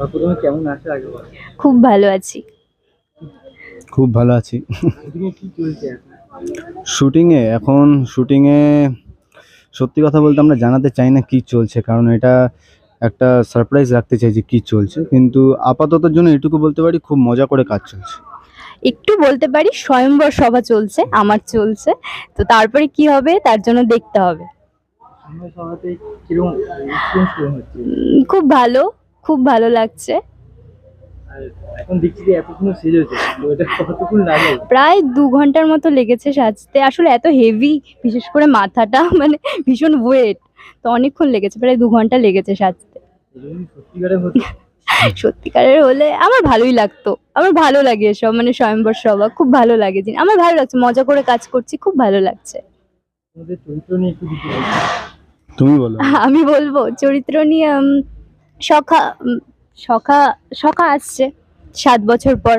আর প্রথমে কেমন আছে আগে খুব ভালো আছি। খুব ভালো আছি। শুটিংয়ে এখন? শুটিংয়ে সত্যি কথা বলতে আমরা জানাতে চাই না কি চলছে কারণ এটা একটা সারপ্রাইজ রাখতে চাই যে কি চলছে। কিন্তু আপাততর জন্য এটুকু বলতে পারি খুব মজা করে কাজ চলছে। একটু বলতে পারি স্বয়ংবর সভা চলছে আমার চলছে। তো তারপরে কি হবে তার জন্য দেখতে হবে। খুব ভালো খুব ভালো লাগছে। প্রায় দু ঘণ্টার মতো লেগেছে সাজতে। আসলে এত হেভি বিশেষ করে মাথাটা মানে ভীষণ ওয়েট তো অনেকক্ষণ লেগেছে প্রায় দু ঘণ্টা লেগেছে সাজতে। সত্যিকারের হলে আমার ভালোই লাগতো। আমার ভালো লাগে এসব মানে স্বয়ংবর সভা খুব ভালো লাগে আমার ভালো লাগছে মজা করে কাজ করছি খুব ভালো লাগছে। চরিত্র নিয়ে। তুমি বলো। আমি বলব, চরিত্র নিয়ে সখা সখা সখা আসছে সাত বছর পর।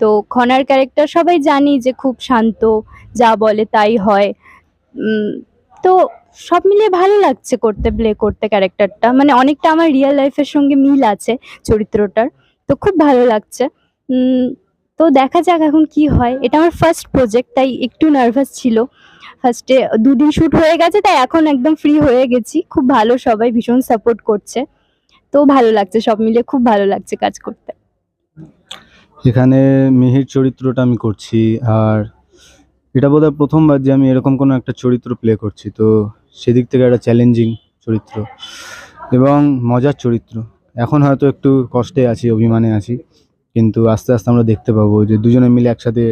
তো খনার ক্যারেক্টার সবাই জানি যে খুব শান্ত, যা বলে তাই হয়। তো সব মিলিয়ে ভালো লাগছে করতে প্লে করতে ক্যারেক্টারটা মানে অনেকটা আমার রিয়েল লাইফের সঙ্গে মিল আছে চরিত্রটার। তো খুব ভালো লাগছে। তো দেখা যাক এখন কি হয়। এটা আমার ফার্স্ট প্রজেক্ট তাই একটু নার্ভাস ছিল। ফার্স্টে দুদিন শ্যুট হয়ে গেছে, তাই এখন একদম ফ্রি হয়ে গেছি। খুব ভালো, সবাই ভীষণ সাপোর্ট করছে। তো ভালো লাগছে, সব মিলিয়ে খুব ভালো লাগছে কাজ করতে। এখানে মিহির চরিত্রটা আমি করছি, আর এটা বোধহয় প্রথমবার যে আমি এরকম কোনো একটা চরিত্র প্লে করছি। তো সেদিক থেকে একটা চ্যালেঞ্জিং চরিত্র, এবং মজার চরিত্র। এখন হয়তো একটু কষ্টে আছি, অভিমানে আছি, কিন্তু আস্তে আস্তে আমরা দেখতে পাবো যে দুজনে মিলে একসাথে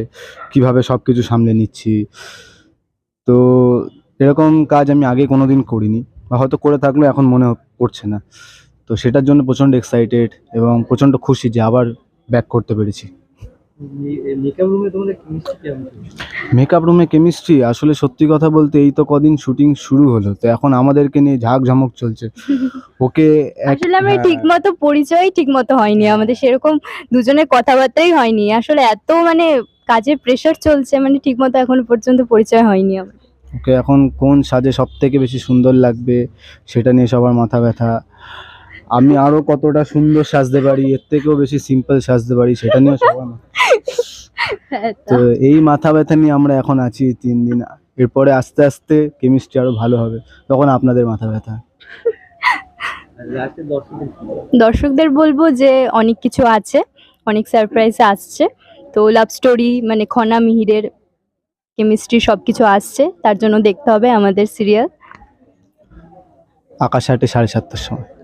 কীভাবে সব কিছু সামলে নিচ্ছি। তো এরকম কাজ আমি আগে কোনো দিন করিনি বা হয়তো করে থাকলেও এখন মনে পড়ছে না। তো সেটার জন্য প্রচণ্ড এক্সাইটেড এবং প্রচণ্ড খুশি যে আবার ব্যাক করতে পেরেছি। মেকআপ রুমে তোমাদের কেমিস্ট্রি কেমন? মেকআপ রুমে কেমিস্ট্রি আসলে সত্যি কথা বলতে এই তো কদিন শুটিং শুরু হলো তো এখন আমাদেরকে নিয়ে ঝাঁক ঝামক চলছে। ওকে আসলে আমরা হ্যাঁ, ঠিক মতো পরিচয় ঠিক মতো হয়নি আমাদের সেরকম দুজনের কথাবার্তাই হয়নি। আসলে এত মানে কাজের প্রেশার চলছে মানে ঠিক মতো এখনও পর্যন্ত পরিচয় হয়নি আমাদের ওকে এখন কোন সাজে সব থেকে বেশি সুন্দর লাগবে সেটা নিয়ে সবার মাথা ব্যথা। আমি আরও কতটা সুন্দর সাজতে পারি এর থেকেও বেশি সিম্পল সাজতে পারি সেটা নিয়ে সবার মাথা- হ্যাঁ, তো এই মাথা ব্যথা নিয়ে আমরা এখন আছি তিন দিন। এরপরে আস্তে আস্তে কেমিস্ট্রি আরও ভালো হবে তখন আপনাদের মাথা ব্যথা? দর্শকদের বলব? যে অনেক কিছু আছে অনেক সারপ্রাইজ আসছে। তো লাভ স্টোরি মানে খনা মিহিরের কেমিস্ট্রি সব কিছু আসছে, তার জন্য দেখতে হবে আমাদের সিরিয়াল আকাশ আটে সাড়ে সাতটার সময়।